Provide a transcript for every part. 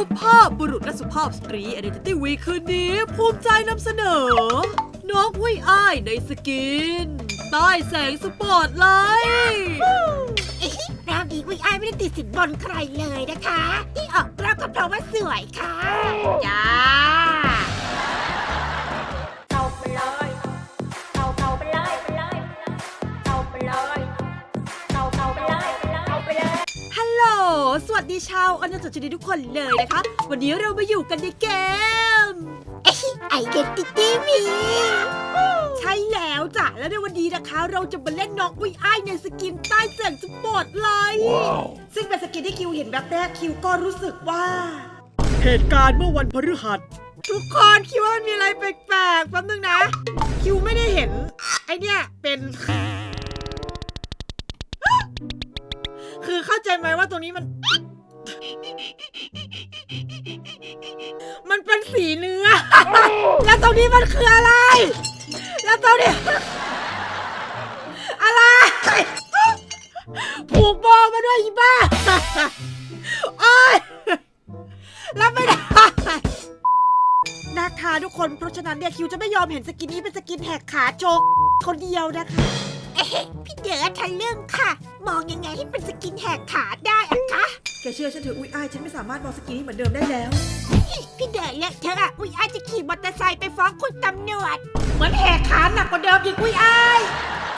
สุภาพบุรุษและสุภาพสตรี Identity Week คืนนี้ ภูมิใจนำเสนอ น้องหุยอ้ายในสกิน ใต้แสงสปอตไลท์เอ๊ะราวนี้วิไอายไม่ได้ติดสินบนใครเลยนะคะ ที่ออกรอบก็เพราะว่าสวยค่ะ จ้าเอาาวอนันตชนีทุกคนเลยนะคะ วันนี้เรามาอยู่กันในเกมเอ๊ะไอเดนติตี้มีใช่แล้วจ้ะและในวันนี้นะคะ เราจะมาเล่นน้องอุ้ยอ้ายในสกินใต้แสงสปอตไลท์ซึ่งเป็นสกินที่คิวเห็นแบบแรกคิวก็รู้สึกว่า เหตุการณ์เมื่อวันพฤหัส ทุกคนคิดว่ามันมีอะไรแปลกๆแป๊บนึงนะ คิวไม่ได้เห็น ไอเนี่ยเป็นคือเข้าใจไหมว่าตรงนี้มัน มันเป็นสีเนื้อ แล้วตรงนี้มันคืออะไร แล้วตรงนี้ อะไร ผูกโบมาด้วยอีบ้าโอ้ยรับไม่ได้นะคะทุกคน เพราะฉะนั้นเนี่ยคิวจะไม่ยอมเห็นสกินนี้เป็นสกินแหกขาโจกคนเดียวนะคะเอ๊ะพี่เด๋อทะลึ่งค่ะ มองยังไงให้เป็นสกินแหกขาได้อะคะแกเชื่อฉันเถอะอุ้ยอ้ายฉันไม่สามารถมองสกินนี้เหมือนเดิมได้แล้ว พี่เด๋อเลอะเธอะอะวิไอายจะขี่มอเตอร์ไซค์ไปฟ้องคุณตำรวจเหมือนแหกขาหนักกว่าเดิมอีกอุ้ยอ้าย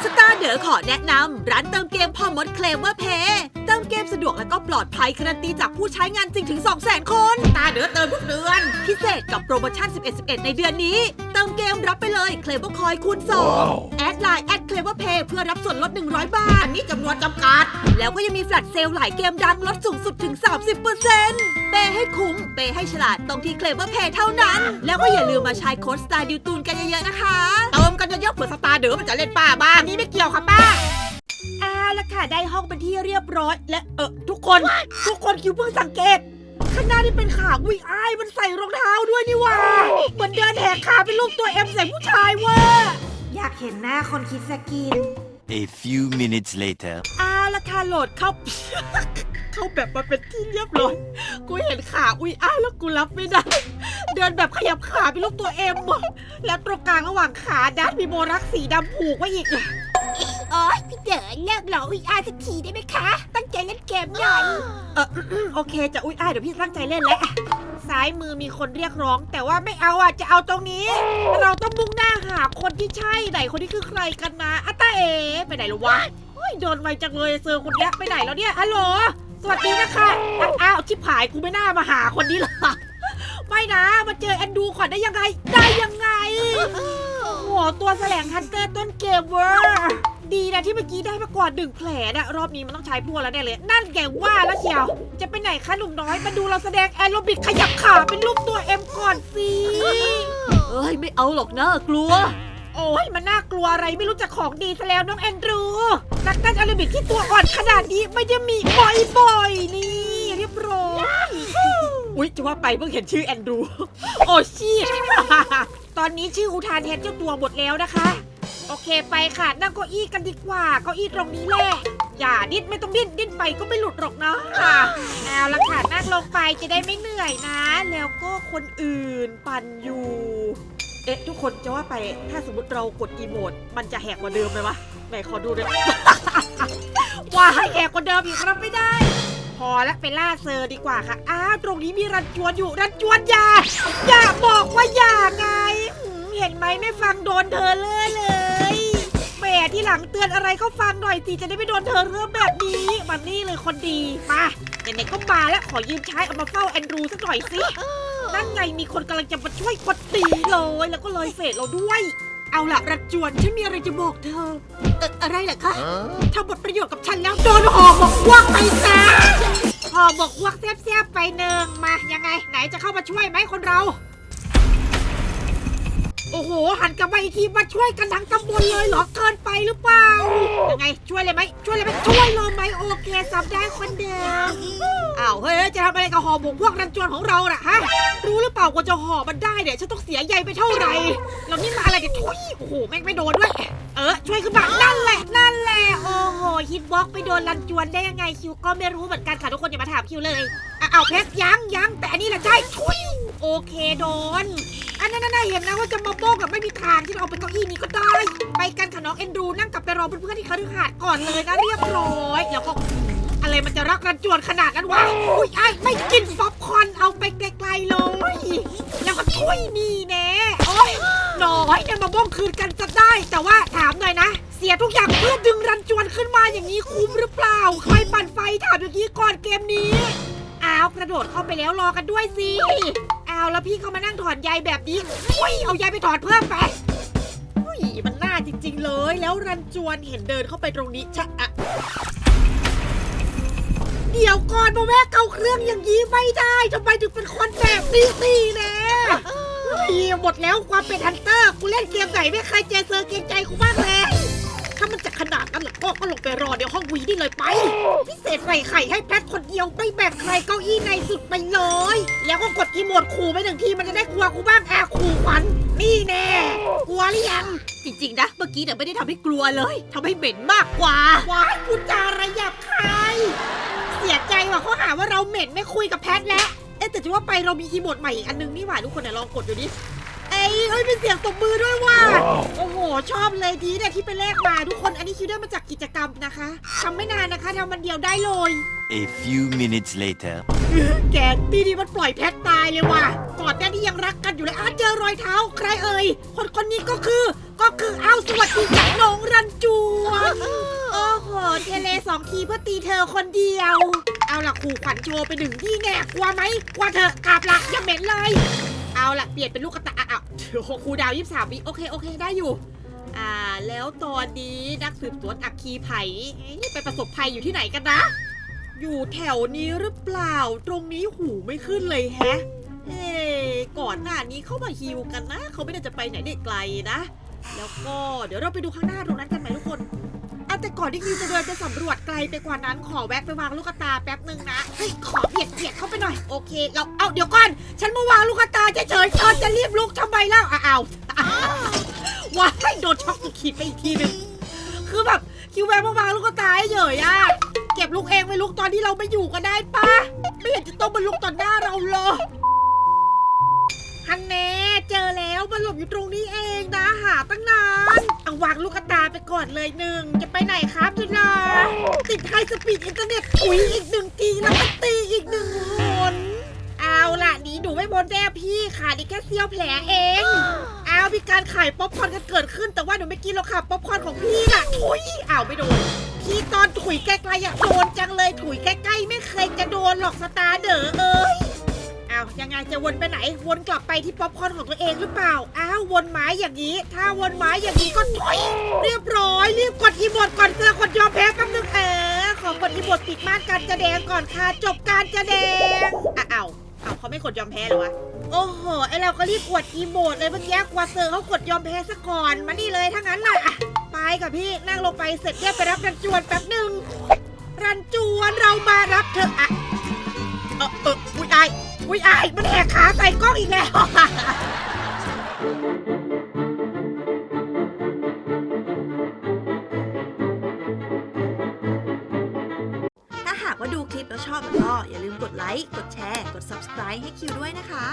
สตาร์เดอขอแนะนำร้านเติมเกมพอมดเคลมว่าเพย์เติมเกมสะดวกและก็ปลอดภัยการันตีจากผู้ใช้งานจริงถึง 200,000 คน ตาเดอเติมทุกเดือน พิเศษกับโปรโมชั่น 11-11 ในเดือนนี้ เติมเกมรับไปเลยเคลมว่าคอยคูณ2แอ ดไลน์แอดเคลมว่าเพย์เพื่อรับส่วนลด 100 บาท อันนี้จำนวนจำกัด แล้วก็ยังมีแฟลชเซลล์หลายเกมดังลดสูงสุดถึง 30%เปย์ให้คุ้ม เปย์ให้ฉลาดตรงที่เคลมว่าเพย์เท่านั้น แล้วก็อย่าลืมมาใช้โค้ดสตาร์ดิวตูนกันเยอะๆนะคะเติมกันเยอะๆเผื่อสตาร์เดอมันจะเล่นป้าบ้างนี่ไม่เกี่ยวค่ะป้าเอาละค่ะได้ห้องเป็นที่เรียบร้อย และเออทุกคน ทุกคนคิวเพิ่งสังเกตข้างหน้านี่เป็นขาวิอ้ายมันใส่รองเท้าด้วยนี่หว่าเหมือนเดินแหกขาเป็นรูปตัวเอ็มใส่ผู้ชายเว่า อยากเห็นหน้าคนคิดสกิน A few minutes later. เอาละค่ะโหลดเข้า เข้าแบบมาเป็นที่เรียบร้อย กูเห็นขาอุ้ยอ้ายแล้วกูรับไม่ได้ เดินแบบขยับขาเป็นรูปตัวเอ็มอะแล้วตรงกลางระหว่างขาดันมีโบรักสีดำผูกไว้อีกโอ๊ ยพี่เด๋อเลิกหลอกวิไอายสักทีได้ไหมคะ ตั้งใจเล่นเกมหน่อย เออโอเคจะอุ้ยอ้ายเดี๋ยวพี่ตั้งใจเล่นแล้วซ้ายมือมีคนเรียกร้อง แต่ว่าไม่เอาอะจะเอาตรงนี้ เราต้องมุ่งหน้าหาคนที่ใช่ไหนคนที่คือใครกันนะอะตาเอไปไหนแล้ววะโอ้ยโดนไวจังเลยเซอร์คนเนี้ยไปไหนแล้วเนี่ยฮัลโหลสวัสดีนะคะอ้าวอ้าวชิบหายกูไม่น่ามาหาคนนี้หรอกไม่นะมาเจอแอนดูก่อนได้ยังไง ได้ยังไง โอ้โห ตัวแสลงฮันเตอร์ต้นเกมเวอร์ ดีนะที่เมื่อกี้ได้มาก่อนดึงแผลนะรอบนี้มันต้องใช้พวกแล้วแน่เลย นั่นแกว่าแล้วเชียว จะไปไหนคะหนุ่มน้อย มาดูเราแสดงแอโรบิกขยับขาเป็นรูปตัวเอ็มก่อนสิเอ้ยไม่เอาหรอกนะกลัว โอ้ยมันน่ากลัวอะไรไม่รู้จักของดีซะแล้วน้องแอนดรูนักเต้นแอโรบิกที่ตัวอ่อนขนาดนี้ไม่ได้มีบ่อยๆนี่ เรียบร้อยอุ๊ยจะว่าไปเพิ่งเห็นชื่อแอนดรูโอ้ชีตตอนนี้ชื่ออุทานแทนเจ้าตัวหมดแล้วนะคะ โอเคไปค่ะ นั่งเก้าอี้กันดีกว่า เก้าอี้ตรงนี้แหละ อย่าดิ้นไม่ต้องดิ้นดิ้นไปก็ไม่หลุดหรอกเนาะเอาละค่ะนั่งลงไปจะได้ไม่เหนื่อยนะ แล้วก็คนอื่นปั่นอยู่ เอ๊ะทุกคนจะว่าไปถ้าสมมติเรากดอีโมด มันจะแหกกว่าเดิมไหมวะไหนขอดูหน่อยว่าให้แหกกว่าเดิมอีกรับไม่ได้ พอละไปล่าเซอร์ดีกว่าค่ะ อ้าวตรงนี้มีรันจวนอยู่รันจวนอย่าอย่าบอกว่าอย่าไง เห็นไหมไม่ฟังโดนเธอเลยเลย ที่หลังเตือนอะไรก็ฟังหน่อยสิจะได้ไม่โดนเธอเรื่องแบบนี้มานี่เลยคนดีมาไหนๆก็มาแล้วขอยืมใช้เอามาเฝ้าแอนดรูสักหน่อยสินั่นไงมีคนกำลังจะมาช่วยกดตีเลยแล้วก็เลยเฟดเราด้วย เอาละรันจวนฉันมีอะไรจะบอกเธอเอ่ออะไรเหรอคะทำบทประโยชน์กับฉันแล้วโดนห่อหมกพวกไปซะห่อหมกพวกแซ่บๆไปหนึ่งมายังไง ไหนจะเข้ามาช่วยไหมคนเรา โอ้โห หันกลับมาอีกทีมาช่วยกันทั้งตำบลเลยเหรอเกินไปหรือเปล่ายังไงช่วยเลยไหมช่วยเลยไหมช่วยเลยไหมโอเคสับได้คนเดิมอ้าวเฮ้ยจะทำอะไรกับห่อหมกพวกรันจวนของเราน่ะฮะรู้หรือเปล่ากว่าจะห่อมันได้เนี่ยฉันต้องเสียใยไปเท่าไหร่แล้วนี่มาอะไรเนี่ยทุยโอ้โหแม่งไม่โดนด้วยเออช่วยขึ้นมานั่นแหละนั่นแหละโอ้โหฮิตบล็อกไปโดนรันจวนได้ยังไงคิวก็ไม่รู้เหมือนกันค่ะทุกคนอย่ามาถามคิวเลย เอาเพชรยังยังแต่อันนี้แหละใช่โอเคโดน อันนั้นน่าเห็นนะว่าจะมาโบกกับไม่มีทางที่เราเอาไปเก้าอี้นี้ก็ได้ ไปกันค่ะน้องเอ็นดูนั่งกลับไปรอเพื่อนๆที่คฤหาสน์ก่อนเลยนะเรียบร้อย แล้วก็อะไรมันจะรักรันจวนขนาดนั้นวะ อุ้ยไอ้ไม่กินป๊อปคอนเอาไปไกลๆเลย แล้วก็ช่วยนี่แน่โอ้ยหน่อยเนี่ยมาบ้องคืนกันจะได้ แต่ว่าถามหน่อยนะเสียทุกอย่างเพื่อดึงรันจวนขึ้นมาอย่างนี้คุ้มหรือเปล่า ใครปั่นไฟถามอย่างนี้ก่อนเกมนี้าวกระโดดเข้าไปแล้วรอกันด้วยสิเอาแล้วพี่เขามานั่งถอนใยแบบนี้อุ้ยเอาใยไปถอนเพิ่มไปอุ้ยมันน่าจริง ๆ เลย แล้วรันจวนเห็นเดินเข้าไปตรงนี้ชะอะเดี๋ยวก่อนมาแวะเกาเครื่องอย่างนี้ไม่ได้ทำไมถึงเป็นคนแบบนี้สิแน่เฮ้ยหมดแล้วความเป็นฮันเตอร์กูเล่นเกมไหนไม่เคยเจอเซอร์เกรงใจกูบ้างเลย ถ้ามันจะขนาดนั้นล่ะก็ก็ลงไปรอเดี๋ยวห้องวีนี่เลยไป พิเศษใส่ไข่ให้แพทคนเดียวไม่แบ่งใครเก้าอี้ในสุดไปเลย แล้วก็กดอีโมดขู่ไปหนึ่งทีมันจะได้กลัวกูบ้างอะขู่ขวัญนี่แน่กลัวหรือยัง จริงๆนะ เมื่อกี้เนี่ยไม่ได้ทำให้กลัวเลยทำให้เหม็นมากกว่าว้ายพูดจาระยับใคร เสียใจว่ะเขาหาว่าเราเหม็นไม่คุยกับแพทแล้วเอ๊ะแต่จะว่าไปเรามีอีโมดใหม่อีกอันนึงนี่หว่าทุกคนเนี่ยลองกดดูดิ เอ้ยเอ้ยเป็นเสียงตบมือด้วยว่ะ โอ้โห ชอบเลยดีเนี่ยที่ไปแลกมาทุกคน อันนี้คิวได้มาจากกิจกรรมนะคะทำไม่นานนะคะทำมันเดียวได้เลย A few minutes later. แกปีนี้มันปล่อยแพทตายเลยว่ะก่อนหน้านี้ยังรักกันอยู่เลยอ้าวเจอรอยเท้าใครเอ่ย คนคนนี้ก็คือ ก็คืออ้าวสวัสดีจากน้องรันจวนโอ้โห เทเลสองทีเพื่อตีเธอคนเดียว เอาล่ะขู่ขวัญโชว์ไปหนึ่งที่แน่กลัวไหมกลัวเธอะกราบหลักอย่าเหม็นเลย เอาละเปลี่ยนเป็นลูกกระตายอ้าวโอ้โหครูดาวยี่สามวิโอเคโอเคได้อยู่ อ่า แล้วตอนนี้นักสืบสวนอักคีไผ่เอ๊ะไปประสบภัยอยู่ที่ไหนกันนะ อยู่แถวนี้หรือเปล่า ตรงนี้หูไม่ขึ้นเลยแฮะ เอ้ก่อนหน้านี้เข้ามาฮิวกันนะ เขาไม่ได้จะไปไหนได้ไกลนะ แล้วก็เดี๋ยวเราไปดูข้างหน้าตรงนั้นกันไหมทุกคน แต่ก่อนที่คิวจะเดินไปสำรวจไกลไปกว่านั้นขอแวะไปวางลูกตาแป๊บหนึ่งนะเฮ้ยขอเบียดเบียดเข้าไปหน่อยโอเค เราเอาเดี๋ยวก่อน ฉันมาวางลูกตาเฉยๆเธอจะรีบลุกทำไมเล่าอ้าวอ้าวว้ายโดนช็อกอีกขีดไปอีกทีหนึงคือแบบคิวแวะมาวางลูกตาเฉยๆอะเก็บลูกเองไว้ลูกตอนที่เราไม่อยู่ก็ได้ปะไม่เห็นจะต้องมาลุกตอนหน้าเราเลย ฮันแน่เจอแล้วมันหลบอยู่ตรงนี้เองนะหาตั้งนานเอาวางลูกตาไปก่อนเลยหนึ่งจะไปไหนครับจุฬาติดไฮสปีดอินเทอร์เน็ตถุยอีกหนึ่งทีแล้วก็ตีอีกหนึ่งหนเอาล่ะหนีหนูไม่บนแน่พี่ขาดอีกแค่เสี้ยวแผลเองเอามีการขายป๊อปคอร์นกันเกิดขึ้น แต่ว่าหนูไม่กินหรอกค่ะป๊อปคอร์นของพี่น่ะถุยอ้าวไม่โดนพี่ตอนถุยใกล้ๆอะโดนจังเลยถุยใกล้ๆไม่เคยจะโดนหรอกสตาร์เดอเอ้ยอ้าวยังไงจะวนไปไหน วนกลับไปที่ป๊อปคอร์นของตัวเองหรือเปล่า อ้าววนไม้อย่างนี้ ถ้าวนไม้อย่างนี้ก็ถุยเรียบร้อยรีบกดอีโมดก่อนเจอกดยอมแพ้แป๊บนึงเออขอกดอีโมดปิดม่านการจะแดงก่อนค่ะจบการจะแดงอ้าวอ้าวเขาไม่กดยอมแพ้เหรอวะโอ้โหไอเราก็รีบอวดอีโมดเลยเมื่อกี้กว่าเซอร์เขากดยอมแพ้ซะก่อนมานี่เลยถ้างั้นน่ะอะไปกับพี่นั่งลงไปเสร็จเรียบไปรับรันจวนแป๊บหนึ่งรันจวนเรามารับเธออะเออเอออุ้ยอาย อุ้ยอายมันแหกขาใส่กล้องอีกแล้วถ้าหากว่าดูคลิปแล้วชอบก็อย่าลืมกดไลค์ กดแชร์ กด subscribe ให้คิวด้วยนะคะ